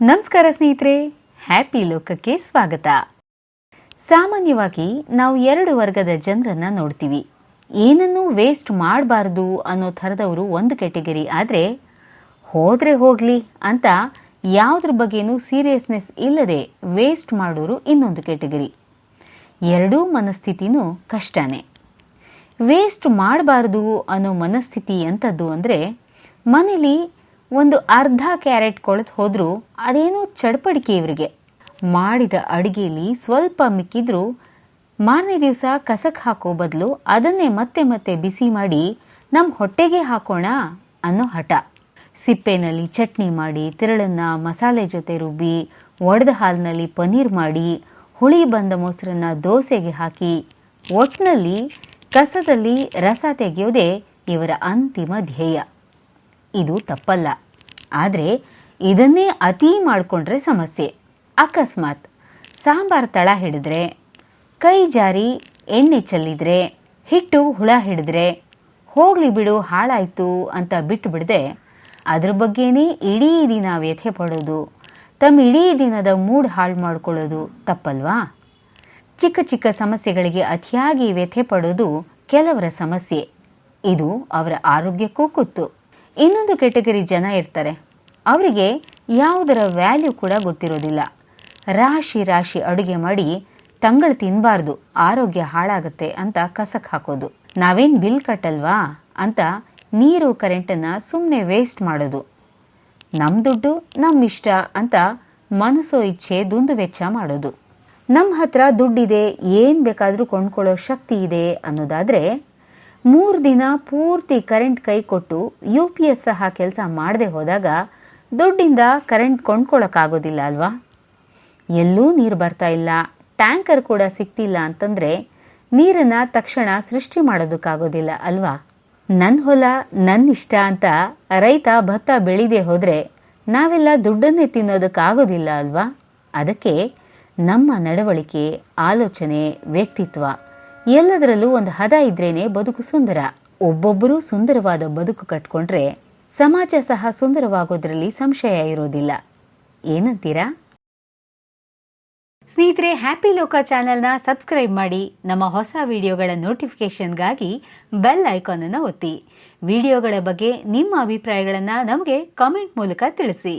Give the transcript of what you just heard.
ನಮಸ್ಕಾರ ಸ್ನೇಹಿತರೆ, ಹ್ಯಾಪಿ ಲೋಕಕ್ಕೆ ಸ್ವಾಗತ. ಸಾಮಾನ್ಯವಾಗಿ ನಾವು ಎರಡು ವರ್ಗದ ಜನರನ್ನ ನೋಡ್ತೀವಿ. ಏನನ್ನೂ ವೇಸ್ಟ್ ಮಾಡಬಾರ್ದು ಅನ್ನೋ ಥರದವರು ಒಂದು ಕೆಟಗರಿ ಆದರೆ, ಹೋದ್ರೆ ಹೋಗ್ಲಿ ಅಂತ ಯಾವುದ್ರ ಬಗ್ಗೆನೂ ಸೀರಿಯಸ್ನೆಸ್ ಇಲ್ಲದೆ ವೇಸ್ಟ್ ಮಾಡೋರು ಇನ್ನೊಂದು ಕೆಟಗರಿ ಎರಡೂ ಮನಸ್ಥಿತಿನೂ ಕಷ್ಟನೇ. ವೇಸ್ಟ್ ಮಾಡಬಾರ್ದು ಅನ್ನೋ ಮನಸ್ಥಿತಿ ಎಂಥದ್ದು ಅಂದರೆ, ಮನೇಲಿ ಒಂದು ಅರ್ಧ ಕ್ಯಾರೆಟ್ ಕೊಳೆತು ಹೋದರೂ ಅದೇನೋ ಚಡ್ಪಡಿಕೆ ಇವರಿಗೆ. ಮಾಡಿದ ಅಡಿಗೆಯಲ್ಲಿ ಸ್ವಲ್ಪ ಮಿಕ್ಕಿದ್ರೂ ಮಾರನೇ ದಿವಸ ಕಸಕ್ಕೆ ಹಾಕೋ ಬದಲು ಅದನ್ನೇ ಮತ್ತೆ ಮತ್ತೆ ಬಿಸಿ ಮಾಡಿ ನಮ್ಮ ಹೊಟ್ಟೆಗೆ ಹಾಕೋಣ ಅನ್ನೋ ಹಠ. ಸಿಪ್ಪೆನಲ್ಲಿ ಚಟ್ನಿ ಮಾಡಿ, ತಿರಳನ್ನ ಮಸಾಲೆ ಜೊತೆ ರುಬ್ಬಿ, ಒಡೆದ ಹಾಲಿನಲ್ಲಿ ಪನ್ನೀರ್ ಮಾಡಿ, ಹುಳಿ ಬಂದ ಮೊಸರನ್ನ ದೋಸೆಗೆ ಹಾಕಿ ಒಟ್ಟಿನಲ್ಲಿ ಕಸದಲ್ಲಿ ರಸ ತೆಗೆಯೋದೇ ಇವರ ಅಂತಿಮ ಧ್ಯೇಯ. ಇದು ತಪ್ಪಲ್ಲ. ಆದರೆ ಇದನ್ನೇ ಅತಿ ಮಾಡಿಕೊಂಡ್ರೆ ಸಮಸ್ಯೆ. ಅಕಸ್ಮಾತ್. ಸಾಂಬಾರ್ ತಳ ಹಿಡಿದ್ರೆ, ಕೈ ಜಾರಿ, ಎಣ್ಣೆ ಚೆಲ್ಲಿದ್ರೆ, ಹಿಟ್ಟು ಹುಳ ಹಿಡಿದ್ರೆ, ಹೋಗ್ಲಿ ಬಿಡು, ಹಾಳಾಯ್ತು ಅಂತ ಬಿಟ್ಟು ಬಿಡದೆ ಅದ್ರ ಬಗ್ಗೆನೇ ಇಡೀ ದಿನ ವ್ಯಥೆ ಪಡೋದು ತಮ್ಮ ಇಡೀ ದಿನದ ಮೂಡ್ ಹಾಳು ಮಾಡ್ಕೊಳ್ಳೋದು ತಪ್ಪಲ್ವಾ? ಚಿಕ್ಕ ಚಿಕ್ಕ ಸಮಸ್ಯೆಗಳಿಗೆ ಅತಿಯಾಗಿ ವ್ಯಥೆ ಪಡೋದು ಕೆಲವರ ಸಮಸ್ಯೆ. ಇದು ಅವರ ಆರೋಗ್ಯಕ್ಕೂ ಕುತ್ತು. ಇನ್ನೊಂದು ಕೆಟಗರಿ ಜನ ಇರ್ತಾರೆ. ಅವರಿಗೆ ಯಾವುದರ ವ್ಯಾಲ್ಯೂ ಕೂಡ ಗೊತ್ತಿರೋದಿಲ್ಲ. ರಾಶಿ ರಾಶಿ ಅಡುಗೆ ಮಾಡಿ ತಂಗಳು ತಿನ್ನಬಾರ್ದು ಆರೋಗ್ಯ ಹಾಳಾಗುತ್ತೆ ಅಂತ ಕಸಕ್ಕೆ ಹಾಕೋದು. ನಾವೇನು ಬಿಲ್ ಕಟ್ಟಲ್ವಾ ಅಂತ ನೀರು ಕರೆಂಟನ್ನು ಸುಮ್ಮನೆ ವೇಸ್ಟ್ ಮಾಡೋದು. ನಮ್ಮ ದುಡ್ಡು ನಮ್ಮ ಇಷ್ಟ ಅಂತ ಮನಸ್ಸೋ ಇಚ್ಛೆ ದುಂದು ವೆಚ್ಚ ಮಾಡೋದು. ನಮ್ಮ ಹತ್ರ ದುಡ್ಡಿದೆ, ಏನು ಬೇಕಾದರೂ ಕೊಂಡ್ಕೊಳ್ಳೋ ಶಕ್ತಿ ಇದೆ ಅನ್ನೋದಾದರೆ ಮೂರು ದಿನ ಪೂರ್ತಿ ಕರೆಂಟ್ ಕೈ ಕೊಟ್ಟು ಯು ಪಿ ಎಸ್ ಸಹ ಕೆಲಸ ಮಾಡದೆ ಹೋದಾಗ ದುಡ್ಡಿಂದ ಕರೆಂಟ್ ಕೊಂಡ್ಕೊಳ್ಳೋಕ್ಕಾಗೋದಿಲ್ಲ ಅಲ್ವಾ? ಎಲ್ಲೂ ನೀರು ಬರ್ತಾ ಇಲ್ಲ. ಟ್ಯಾಂಕರ್ ಕೂಡ ಸಿಗ್ತಿಲ್ಲ ಅಂತಂದರೆ ನೀರನ್ನು ತಕ್ಷಣ ಸೃಷ್ಟಿ ಮಾಡೋದಕ್ಕಾಗೋದಿಲ್ಲ ಅಲ್ವಾ? ನನ್ನ ಹೊಲ ನನ್ನ ಇಷ್ಟ ಅಂತ ರೈತ ಭತ್ತ ಬೆಳೀದೇ ಹೋದರೆ ನಾವೆಲ್ಲ ದುಡ್ಡನ್ನೇ ತಿನ್ನೋದಕ್ಕಾಗೋದಿಲ್ಲ ಅಲ್ವಾ? ಅದಕ್ಕೆ ನಮ್ಮ ನಡವಳಿಕೆ, ಆಲೋಚನೆ, ವ್ಯಕ್ತಿತ್ವ. ಎಲ್ಲದರಲ್ಲೂ ಒಂದು ಹದ ಇದ್ರೇನೆ ಬದುಕು ಸುಂದರ. ಒಬ್ಬೊಬ್ಬರು ಸುಂದರವಾದ ಬದುಕು ಕಟ್ಕೊಂಡ್ರೆ ಸಮಾಜ ಸಹ ಸುಂದರವಾಗೋದ್ರಲ್ಲಿ ಸಂಶಯ ಇರೋದಿಲ್ಲ. ಏನಂತೀರಾ? ಸ್ನೇಹಿತರೆ, ಹ್ಯಾಪಿ ಲೋಕ ಚಾನೆಲ್ನ ಸಬ್ಸ್ಕ್ರೈಬ್ ಮಾಡಿ, ನಮ್ಮ ಹೊಸ ವಿಡಿಯೋಗಳ ನೋಟಿಫಿಕೇಷನ್ಗಾಗಿ ಬೆಲ್ ಐಕಾನ್ ಅನ್ನು ಒತ್ತಿ. ವಿಡಿಯೋಗಳ ಬಗ್ಗೆ ನಿಮ್ಮ ಅಭಿಪ್ರಾಯಗಳನ್ನು ನಮಗೆ ಕಾಮೆಂಟ್ ಮೂಲಕ ತಿಳಿಸಿ.